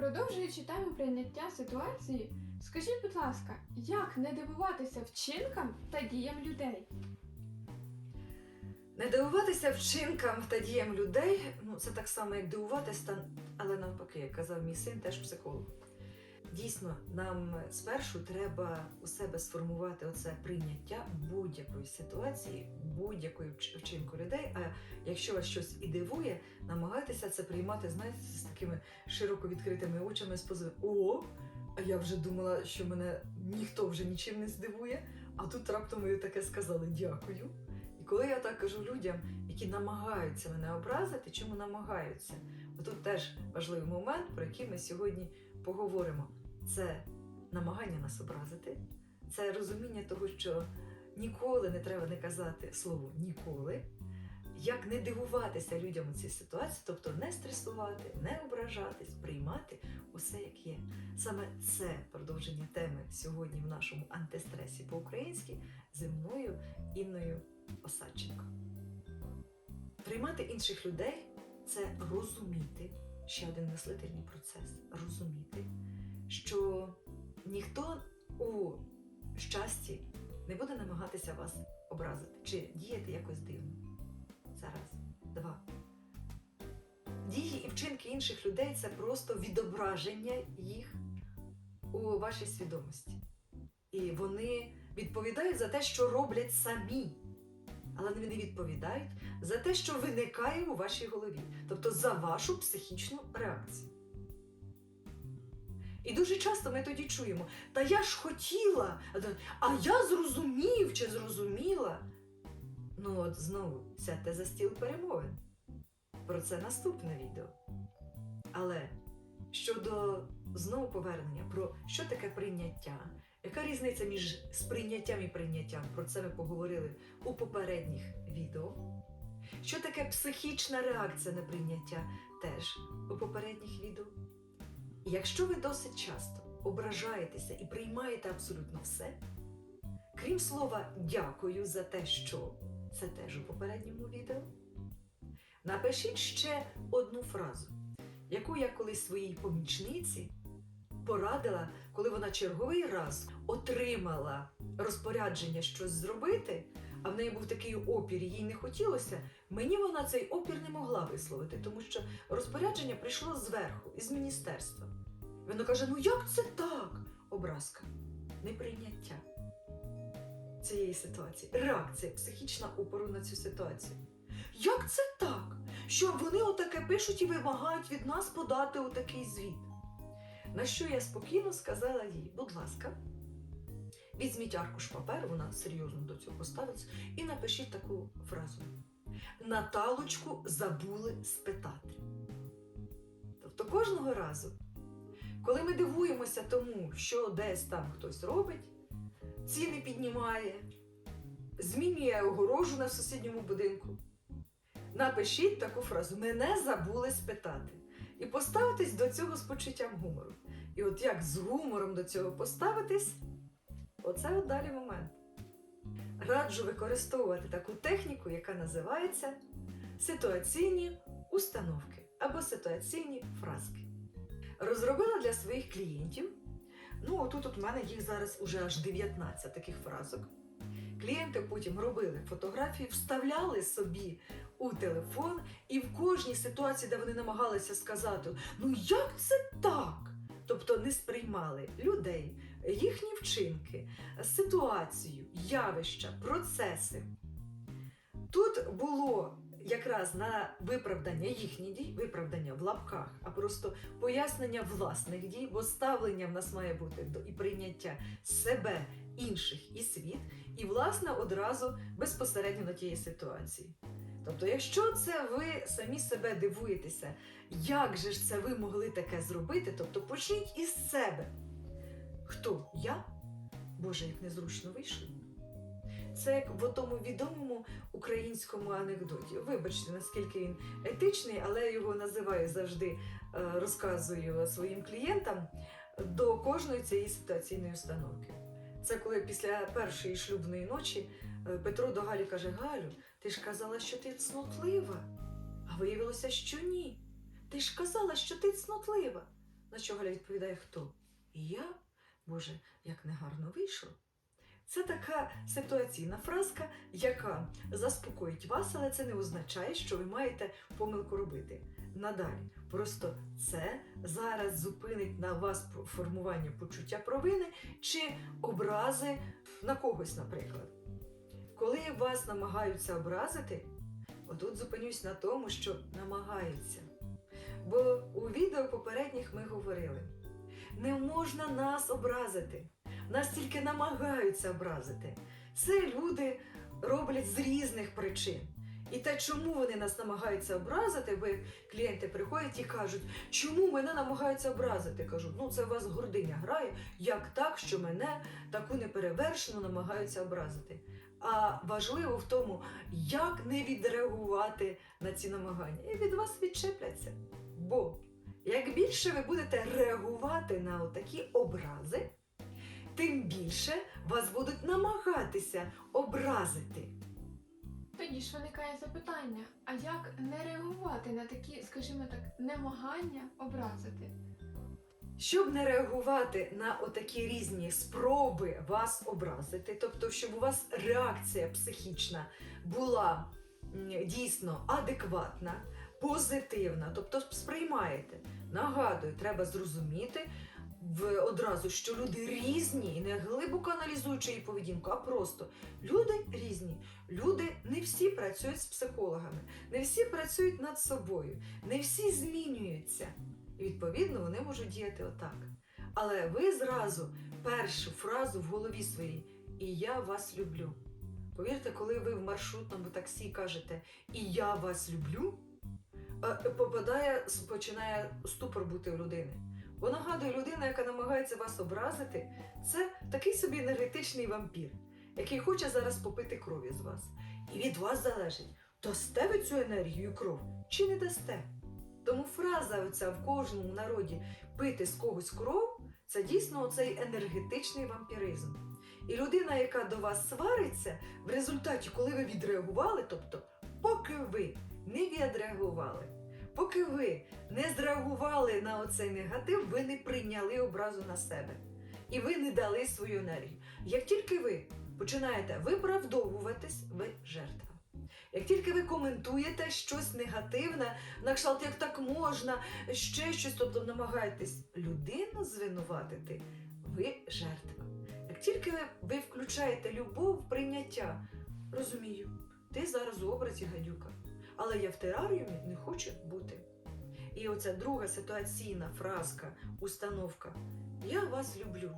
Продовжуючи тему прийняття ситуації, скажіть, будь ласка, як не дивуватися вчинкам та діям людей? Не дивуватися вчинкам та діям людей, ну це так само, як дивуватися, але навпаки, як казав мій син, теж психолог. Дійсно, нам спершу треба у себе сформувати оце прийняття будь-якої ситуації, будь-якої вч- вчинку людей. А якщо вас щось і дивує, намагайтеся це приймати, знаєте, з такими широко відкритими очами з позивом О! А я вже думала, що мене ніхто вже нічим не здивує, а тут раптом ви таке сказали дякую. І коли я так кажу людям, які намагаються мене образити, чому намагаються? Бо тут теж важливий момент, про який ми сьогодні поговоримо. Це намагання нас образити, це розуміння того, що ніколи не треба не казати слово ніколи. Як не дивуватися людям у цій ситуації, тобто не стресувати, не ображатись, приймати усе як є. Саме це продовження теми сьогодні в нашому антистресі по-українськи зі мною Інною Осадченко. Приймати інших людей це розуміти, ще один мислительний процес розуміти, що ніхто у щасті не буде намагатися вас образити чи діяти якось дивно. Це раз. Два. Дії і вчинки інших людей це просто відображення їх у вашій свідомості. І вони відповідають за те, що роблять самі. Але вони не відповідають за те, що виникає у вашій голові, тобто за вашу психічну реакцію. І дуже часто ми тоді чуємо: та я ж хотіла, а я зрозумів чи зрозуміла. Ну от знову сядьте за стіл перемовин. Про це наступне відео. Але щодо знову повернення про що таке прийняття, яка різниця між сприйняттям і прийняттям? Про це ми поговорили у попередніх відео. Що таке психічна реакція на прийняття теж у попередніх відео. Якщо ви досить часто ображаєтеся і приймаєте абсолютно все, крім слова дякую за те, що це теж у попередньому відео, напишіть ще одну фразу, яку я колись своїй помічниці порадила, коли вона черговий раз отримала розпорядження щось зробити, а в неї був такий опір, їй не хотілося. Мені вона цей опір не могла висловити, тому що розпорядження прийшло зверху, із міністерства. Вона каже: ну як це так? Образка, неприйняття цієї ситуації, реакція, психічна опору на цю ситуацію. Як це так? Що вони отаке пишуть і вимагають від нас подати отакий звіт? На що я спокійно сказала їй, будь ласка, візьміть аркуш паперу, вона серйозно до цього поставиться, і напишіть таку фразу. Наталочку забули спитати. Тобто кожного разу, коли ми дивуємося тому, що десь там хтось робить, ціни піднімає, змінює огорожу на сусідньому будинку, напишіть таку фразу Мене забули спитати. І поставитись до цього з почуттям гумору. І от як з гумором до цього поставитись, оце от далі момент. Раджу використовувати таку техніку, яка називається ситуаційні установки або ситуаційні фразки. Розробила для своїх клієнтів. Ну, отут от у мене їх зараз уже аж 19 таких фразок. Клієнти потім робили фотографії, вставляли собі у телефон, і в кожній ситуації, де вони намагалися сказати, ну як це так? Тобто не сприймали людей, їхні вчинки, ситуацію, явища, процеси. Тут було якраз на виправдання їхніх дій, виправдання в лапках, а просто пояснення власних дій, бо ставлення в нас має бути до і прийняття себе, інших і світ, і, власне, одразу безпосередньо на тієї ситуації. Тобто, якщо це ви самі себе дивуєтеся, як же ж це ви могли таке зробити, тобто почніть із себе. Хто я? Боже, як незручно вийшло. Це як в тому відомому українському анекдоті. Вибачте, наскільки він етичний, але його називаю завжди, е, розказую своїм клієнтам до кожної цієї ситуаційної установки. Це коли після першої шлюбної ночі е, Петро до Галі каже: Галю, ти ж казала, що ти цнотлива. А виявилося, що ні. Ти ж казала, що ти цнотлива. На що Галя відповідає, хто? Я? Боже, як негарно вийшло. Це така ситуаційна фразка, яка заспокоїть вас, але це не означає, що ви маєте помилку робити. Надалі, просто це зараз зупинить на вас формування почуття провини чи образи на когось, наприклад. Коли вас намагаються образити, отут зупинюсь на тому, що намагаються. Бо у відео попередніх ми говорили: не можна нас образити, нас тільки намагаються образити. Це люди роблять з різних причин. І те, чому вони нас намагаються образити, бо клієнти приходять і кажуть, чому мене намагаються образити? Кажу, ну це у вас гординя грає, як так, що мене таку неперевершену намагаються образити. А важливо в тому, як не відреагувати на ці намагання. І від вас відчепляться. Бо як більше ви будете реагувати на такі образи, тим більше вас будуть намагатися образити. Тоді ж виникає запитання: а як не реагувати на такі, скажімо так, намагання образити? Щоб не реагувати на отакі різні спроби вас образити, тобто, щоб у вас реакція психічна була дійсно адекватна, позитивна, тобто сприймаєте. Нагадую, треба зрозуміти в, одразу, що люди різні, і не глибоко аналізуючи її поведінку, а просто люди різні. Люди не всі працюють з психологами, не всі працюють над собою, не всі змінюються. І відповідно вони можуть діяти отак. Але ви зразу першу фразу в голові своїй І я вас люблю. Повірте, коли ви в маршрутному таксі кажете І я вас люблю, попадає, починає ступор бути у людини. Бо нагадую, людина, яка намагається вас образити, це такий собі енергетичний вампір, який хоче зараз попити крові з вас. І від вас залежить, дасте ви цю енергію кров чи не дасте. Тому фраза оця в кожному народі пити з когось кров це дійсно оцей енергетичний вампіризм. І людина, яка до вас свариться, в результаті, коли ви відреагували, тобто, поки ви не відреагували, поки ви не зреагували на оцей негатив, ви не прийняли образу на себе. І ви не дали свою енергію. Як тільки ви починаєте виправдовуватись, ви жертва. Як тільки ви коментуєте щось негативне, на кшталт, як так можна, ще щось, тобто намагаєтесь людину звинуватити, ви жертва. Як тільки ви, включаєте любов, прийняття, розумію, ти зараз у образі гадюка, але я в тераріумі не хочу бути. І оця друга ситуаційна фразка, установка Я вас люблю.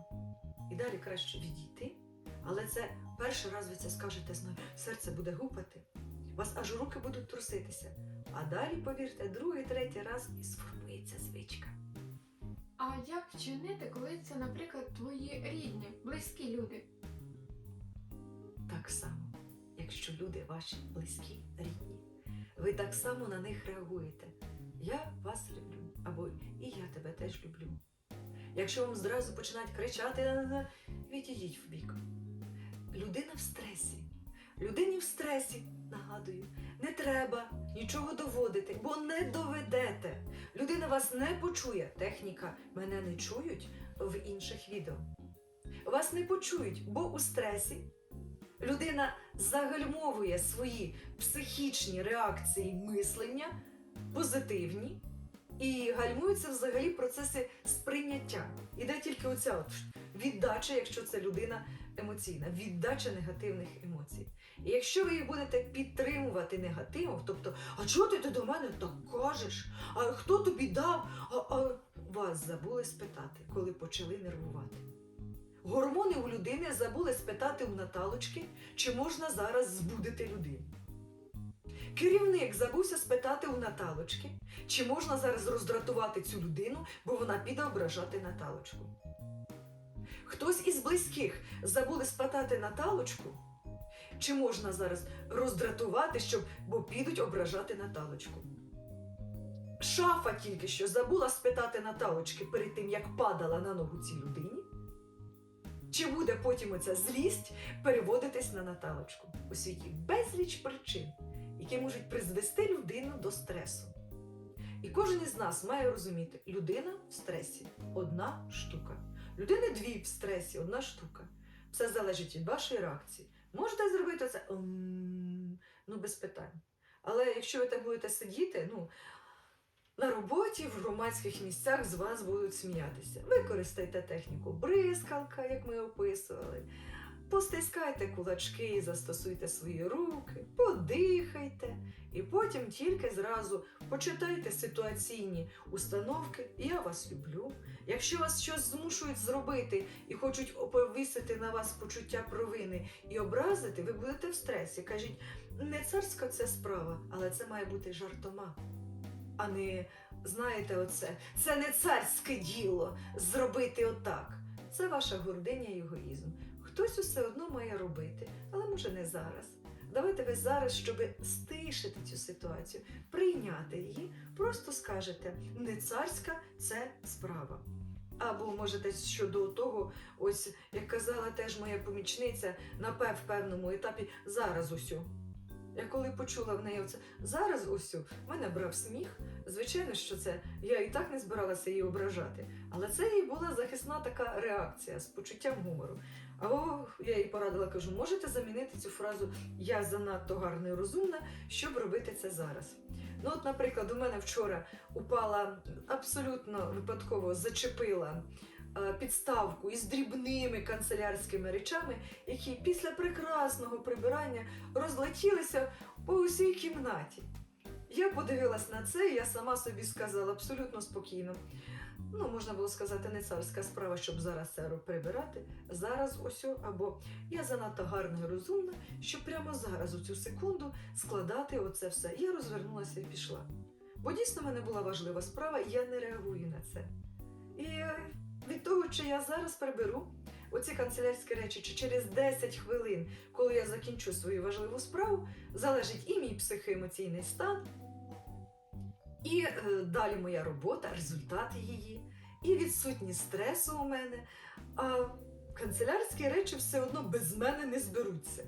І далі краще відійти. Але це перший раз ви це скажете, знаю, серце буде гупати, вас аж руки будуть труситися. А далі, повірте, другий, третій раз і сформується звичка. А як вчинити, коли це, наприклад, твої рідні, близькі люди? Так само, якщо люди ваші близькі, рідні, ви так само на них реагуєте. Я вас люблю, або і я тебе теж люблю. Якщо вам зразу починають кричати, відійдіть в бік. Людина в стресі. Людині в стресі, нагадую, не треба нічого доводити, бо не доведете. Людина вас не почує. Техніка мене не чують в інших відео. Вас не почують, бо у стресі людина загальмовує свої психічні реакції мислення, позитивні, і гальмуються взагалі процеси сприйняття. Іде тільки оця от віддача, якщо це людина емоційна, віддача негативних емоцій. І якщо ви їх будете підтримувати негативом, тобто, а чого ти, ти до мене так кажеш? А хто тобі дав? А, а... Вас забули спитати, коли почали нервувати. Гормони у людини забули спитати у Наталочки, чи можна зараз збудити людину. Керівник забувся спитати у Наталочки, чи можна зараз роздратувати цю людину, бо вона піде ображати Наталочку. Хтось із близьких забули спитати Наталочку, чи можна зараз роздратувати, щоб, бо підуть ображати Наталочку. Шафа тільки що забула спитати Наталочки перед тим, як падала на ногу цій людині. Чи буде потім оця злість переводитись на Наталочку? У світі безліч причин, які можуть призвести людину до стресу. І кожен із нас має розуміти, людина в стресі одна штука. Людини дві в стресі одна штука. Все залежить від вашої реакції. Можете зробити це ну без питань. Але якщо ви так будете сидіти, ну на роботі в громадських місцях з вас будуть сміятися. Використайте техніку бризкалка, як ми описували. Постискайте кулачки, застосуйте свої руки, подихайте, і потім тільки зразу почитайте ситуаційні установки Я вас люблю. Якщо вас щось змушують зробити і хочуть повісити на вас почуття провини і образити, ви будете в стресі. Кажіть, не царська це справа, але це має бути жартома. А не, знаєте, оце, це не царське діло зробити отак. Це ваша гординя і егоїзм. Хтось усе одно має робити, але може не зараз. Давайте ви зараз, щоб стишити цю ситуацію, прийняти її, просто скажете не царська це справа. Або можете щодо того, ось як казала теж моя помічниця на певному етапі зараз усю. Я коли почула в неї оце зараз усю, мене брав сміх. Звичайно, що це я і так не збиралася її ображати, але це їй була захисна така реакція з почуттям гумору. А о, я їй порадила, кажу, можете замінити цю фразу Я занадто гарна і розумна, щоб робити це зараз. Ну, от, наприклад, у мене вчора упала абсолютно випадково зачепила підставку із дрібними канцелярськими речами, які після прекрасного прибирання розлетілися по усій кімнаті. Я подивилась на це, і я сама собі сказала абсолютно спокійно. Ну, можна було сказати, не царська справа, щоб зараз це прибирати. Зараз ось, або я занадто гарна і розумна, щоб прямо зараз, у цю секунду, складати оце все. Я розвернулася і пішла. Бо дійсно в мене була важлива справа, і я не реагую на це. І е, від того, чи я зараз приберу оці канцелярські речі, чи через 10 хвилин, коли я закінчу свою важливу справу, залежить і мій психоемоційний стан, і е, далі моя робота, результати її, і відсутність стресу у мене. А канцелярські речі все одно без мене не зберуться.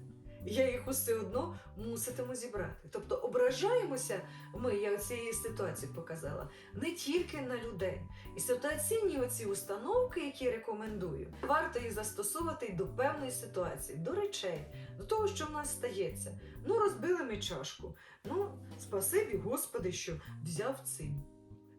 Я їх усе одно муситиму зібрати. Тобто ображаємося ми, я цієї ситуації показала, не тільки на людей. І ситуаційні оці установки, які рекомендую, варто їх застосовувати до певної ситуації, до речей, до того, що в нас стається. Ну, розбили ми чашку. Ну, спасибі, Господи, що взяв цим.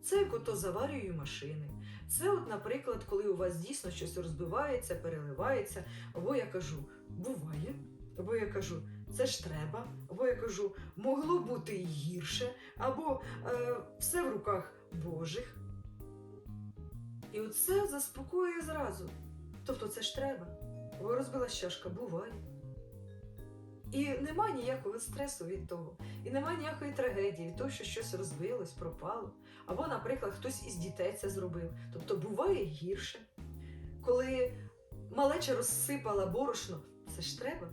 Це як ото заварюю машини. Це, от, наприклад, коли у вас дійсно щось розбивається, переливається, або я кажу, буває, або я кажу, це ж треба, або я кажу, могло бути і гірше, або е, все в руках Божих. І оце заспокоює зразу. Тобто це ж треба. Бо розбилась чашка, буває. І нема ніякого стресу від того. І нема ніякої трагедії того, що щось розбилось, пропало. Або, наприклад, хтось із дітей це зробив. Тобто буває гірше. Коли малеча розсипала борошно, це ж треба.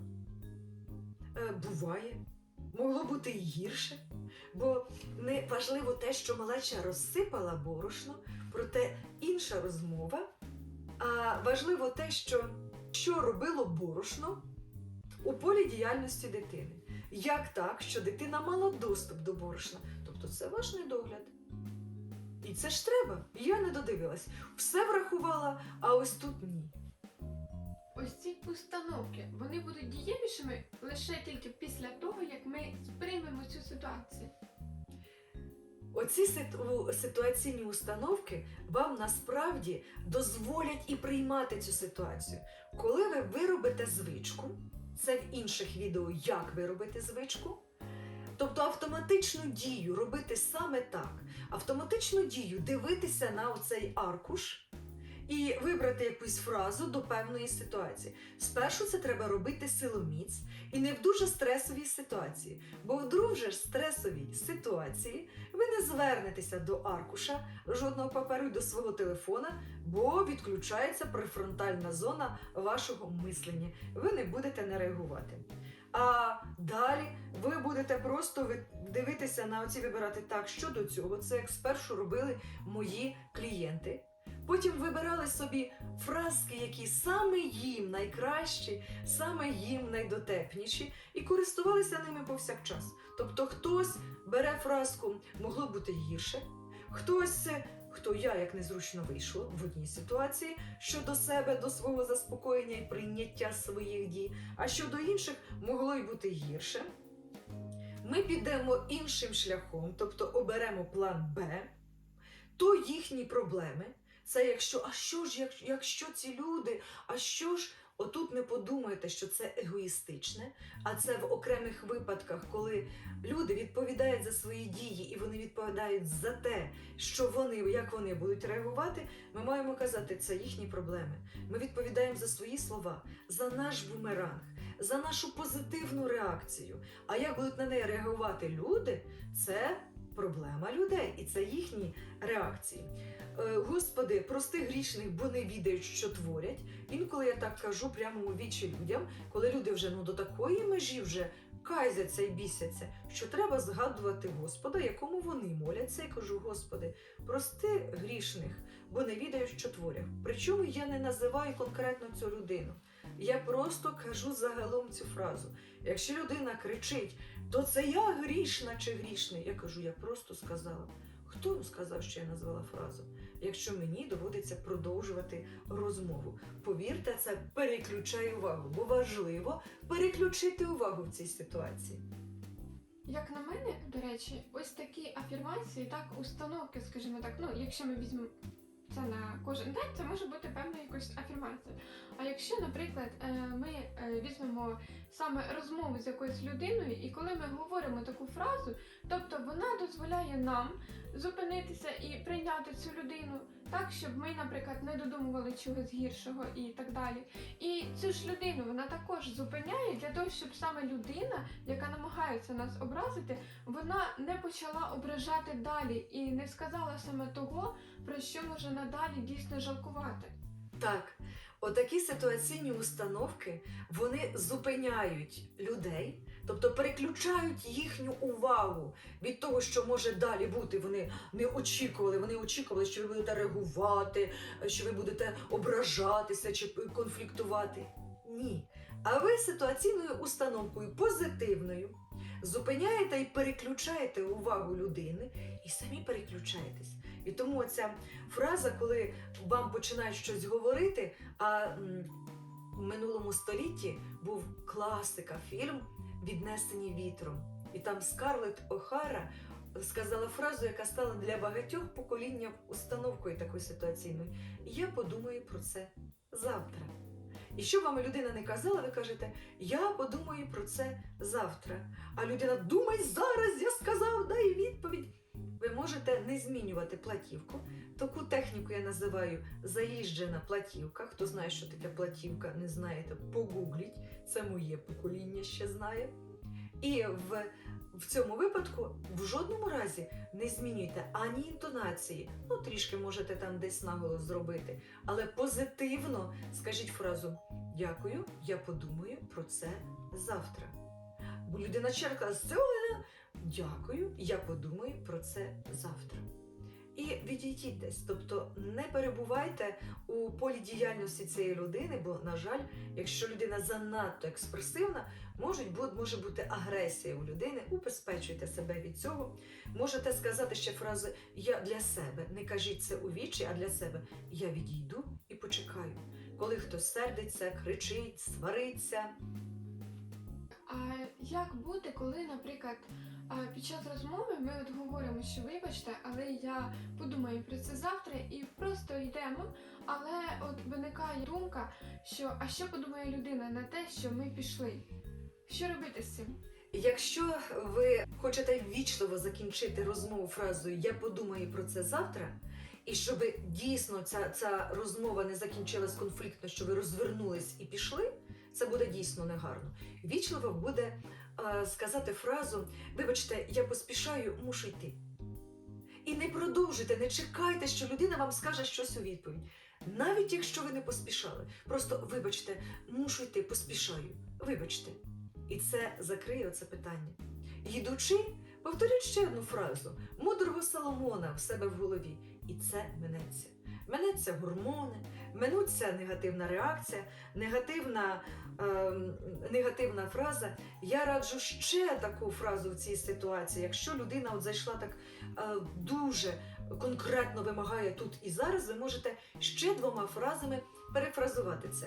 Е, буває. Могло бути і гірше. Бо не важливо те, що малеча розсипала борошно, проте інша розмова. А важливо те, що, що робило борошно у полі діяльності дитини. Як так, що дитина мала доступ до борошна? Тобто це ваш недогляд. І це ж треба. Я не додивилась. Все врахувала, а ось тут ні. Ось ці установки вони будуть дієвішими лише тільки після того, як ми сприймемо цю ситуацію. Оці ситу- ситуаційні установки вам насправді дозволять і приймати цю ситуацію. Коли ви виробите звичку, це в інших відео, як виробити звичку. Тобто автоматичну дію робити саме так, автоматичну дію дивитися на оцей аркуш і вибрати якусь фразу до певної ситуації. Спершу це треба робити силоміць і не в дуже стресовій ситуації, бо в дуже стресовій ситуації ви не звернетеся до аркуша жодного паперу й до свого телефона, бо відключається префронтальна зона вашого мислення. Ви не будете не реагувати. А далі ви будете просто дивитися на оці вибирати так, що до цього. Це як спершу робили мої клієнти. Потім вибирали собі фразки, які саме їм найкращі, саме їм найдотепніші, і користувалися ними повсякчас. Тобто хтось бере фразку могло бути гірше, Хтось, е, хто я як незручно вийшло в одній ситуації щодо себе, до свого заспокоєння і прийняття своїх дій, а щодо інших могло й бути гірше. Ми підемо іншим шляхом, тобто оберемо план Б, то їхні проблеми. Це якщо, а що ж, як- якщо ці люди, а що ж, отут не подумайте, що це егоїстичне, а це в окремих випадках, коли люди відповідають за свої дії і вони відповідають за те, що вони, як вони будуть реагувати, ми маємо казати, це їхні проблеми. Ми відповідаємо за свої слова, за наш бумеранг, за нашу позитивну реакцію. А як будуть на неї реагувати люди, це проблема людей, і це їхні реакції. Е, Господи, прости грішних, бо не відають, що творять. Інколи я так кажу прямо у вічі людям, коли люди вже ну до такої межі вже кайзяться і бісяться, що треба згадувати Господа, якому вони моляться, і кажу: Господи, прости грішних, бо не відають, що творять. Причому я не називаю конкретно цю людину. Я просто кажу загалом цю фразу. Якщо людина кричить, то це я грішна чи грішний. Я кажу, я просто сказала. Хто сказав, що я назвала фразу? Якщо мені доводиться продовжувати розмову, повірте, це переключає увагу, бо важливо переключити увагу в цій ситуації. Як на мене, до речі, ось такі афірмації, так, установки, скажімо так, ну, якщо ми візьмемо це на кожен день, це може бути певна якась афірмація. А якщо, наприклад, е, ми е, візьмемо саме розмову з якоюсь людиною, і коли ми говоримо таку фразу, тобто вона дозволяє нам зупинитися і прийняти цю людину так, щоб ми, наприклад, не додумували чогось гіршого і так далі. І цю ж людину вона також зупиняє для того, щоб саме людина, яка намагається нас образити, вона не почала ображати далі і не сказала саме того, про що може надалі дійсно жалкувати. Так, отакі ситуаційні установки вони зупиняють людей, тобто переключають їхню увагу від того, що може далі бути. Вони не очікували. Вони очікували, що ви будете реагувати, що ви будете ображатися чи конфліктувати. Ні. А ви ситуаційною установкою позитивною зупиняєте і переключаєте увагу людини і самі переключаєтесь. І тому ця фраза, коли вам починають щось говорити, а в минулому столітті був класика фільм Віднесені вітром. І там Скарлетт О'Хара сказала фразу, яка стала для багатьох покоління установкою такою ситуаційною. Я подумаю про це завтра. І що вам людина не казала, ви кажете, я подумаю про це завтра. А людина думай зараз, я сказав, дай відповідь. Ви можете не змінювати платівку. Таку техніку я називаю заїжджена платівка. Хто знає, що таке платівка, не знаєте, погугліть. Це моє покоління ще знає. І в, в цьому випадку в жодному разі не змінюйте ані інтонації. Ну, трішки можете там десь наголос зробити. Але позитивно скажіть фразу Дякую, я подумаю про це завтра. Бо людина черкала з цього. Дякую, я подумаю про це завтра. І відійдіть десь, тобто не перебувайте у полі діяльності цієї людини, бо, на жаль, якщо людина занадто експресивна, може бути, може бути агресія у людини. Убезпечуйте себе від цього. Можете сказати ще фразу Я для себе. Не кажіть це у вічі, а для себе. Я відійду і почекаю. Коли хтось сердиться, кричить, свариться. А як бути, коли, наприклад, під час розмови ми от говоримо, що вибачте, але я подумаю про це завтра і просто йдемо. Але от виникає думка, що а що подумає людина на те, що ми пішли? Що робити з цим? Якщо ви хочете ввічливо закінчити розмову фразою Я подумаю про це завтра, і щоб дійсно ця, ця розмова не закінчилась конфліктно, що ви розвернулись і пішли, це буде дійсно негарно. Вічливо буде сказати фразу Вибачте, я поспішаю, мушу йти. І не продовжуйте, не чекайте, що людина вам скаже щось у відповідь. Навіть якщо ви не поспішали, просто вибачте, мушу йти, поспішаю. Вибачте. І це закриє це питання. Йдучи, повторіть ще одну фразу мудрого Соломона в себе в голові. І це минеться. Минеться гормони, минуться негативна реакція, негативна, ем, негативна фраза. Я раджу ще таку фразу в цій ситуації. Якщо людина от зайшла так е, дуже конкретно вимагає тут і зараз, ви можете ще двома фразами перефразувати це.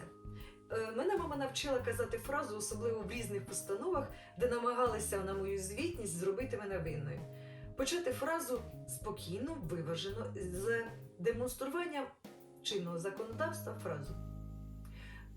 Е, Мене мама навчила казати фразу, особливо в різних установах, де намагалися на мою звітність зробити мене винною. Почати фразу спокійно, виважено, з демонструванням чинного законодавства фразу.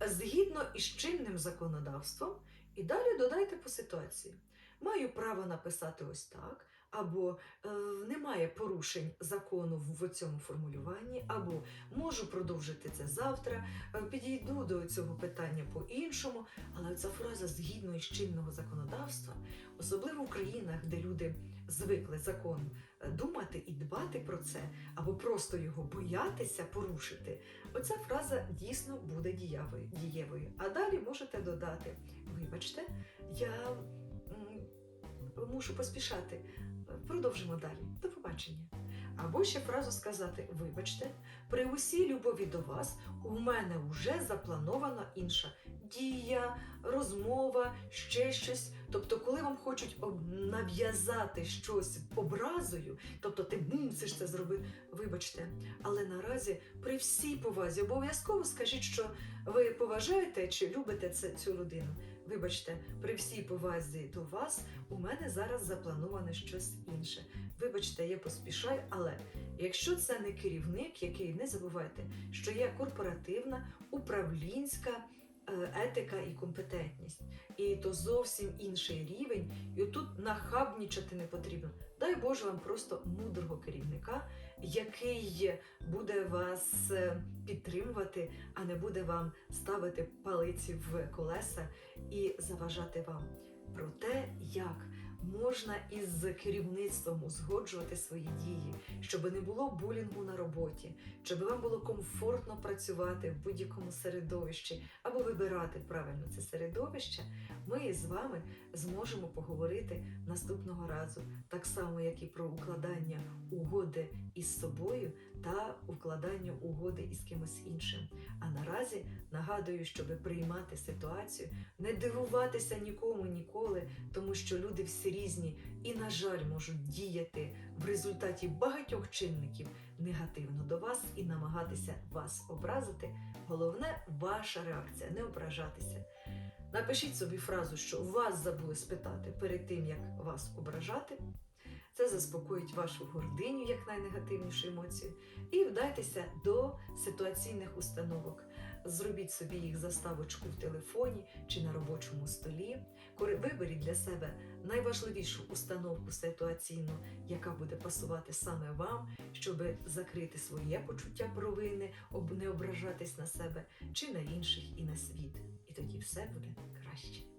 Згідно із чинним законодавством, і далі додайте по ситуації. Маю право написати ось так, або е, немає порушень закону в цьому формулюванні, або можу продовжити це завтра, е, підійду до цього питання по-іншому. Але ця фраза згідно із чинного законодавства, особливо в країнах, де люди звикли закон думати і дбати про це, або просто його боятися порушити, оця фраза дійсно буде дієвою. А далі можете додати: вибачте, я мушу поспішати. Продовжимо далі. До побачення. Або ще фразу сказати: Вибачте, при усій любові до вас у мене вже запланована інша дія, розмова, ще щось. Тобто, коли вам хочуть нав'язати щось образою, тобто ти мусиш це зробити, вибачте, але наразі при всій повазі обов'язково скажіть, що ви поважаєте чи любите це, цю людину. Вибачте, при всій повазі до вас у мене зараз заплановане щось інше. Вибачте, я поспішаю, але якщо це не керівник, який не забувайте, що є корпоративна, управлінська етика і компетентність, і то зовсім інший рівень, і тут нахабнічати не потрібно. Дай Боже вам просто мудрого керівника, який буде вас е, підтримувати, а не буде вам ставити палиці в колеса і заважати вам. Про те, як можна із керівництвом узгоджувати свої дії, щоб не було булінгу на роботі, щоб вам було комфортно працювати в будь-якому середовищі або вибирати правильно це середовище, ми з вами зможемо поговорити наступного разу, так само як і про укладання угоди із собою та укладання угоди із кимось іншим. А наразі нагадую, щоб приймати ситуацію, не дивуватися нікому ніколи, тому що люди всі різні і, на жаль, можуть діяти в результаті багатьох чинників негативно до вас і намагатися вас образити. Головне ваша реакція не ображатися. Напишіть собі фразу, що вас забули спитати перед тим, як вас ображати. Це заспокоїть вашу гординю як найнегативнішу емоцію. І вдайтеся до ситуаційних установок. Зробіть собі їх заставочку в телефоні чи на робочому столі. Виберіть для себе найважливішу установку ситуаційну, яка буде пасувати саме вам, щоб закрити своє почуття провини, не ображатись на себе чи на інших і на світ. І тоді все буде краще.